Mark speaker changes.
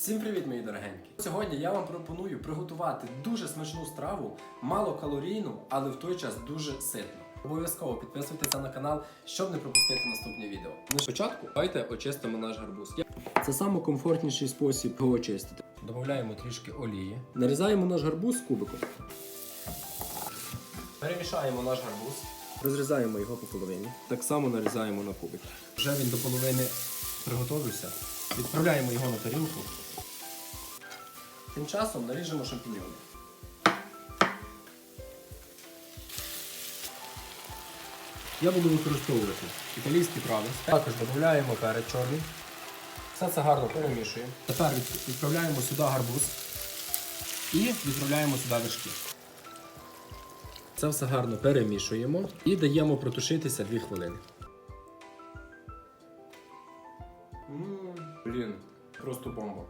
Speaker 1: Всім привіт, мої дорогенькі! Сьогодні я вам пропоную приготувати дуже смачну страву, малокалорійну, але в той час дуже ситну. Обов'язково підписуйтеся на канал, щоб не пропустити наступні відео. Ну, спочатку давайте очистимо наш гарбуз. Це найкомфортніший спосіб його очистити. Додаємо трішки олії. Нарізаємо наш гарбуз кубиком. Перемішаємо наш гарбуз. Розрізаємо його по половині. Так само нарізаємо на кубик. Вже він до половини приготовився. Відправляємо його на тарілку. Тим часом наріжемо шампіньони. Я буду використовувати італійські трави. Також додаємо перець чорний. Все це гарно перемішуємо. Тепер відправляємо сюди гарбуз і відправляємо сюди вершки. Це все гарно перемішуємо і даємо протушитися 2 хвилини. Блін, просто бомба.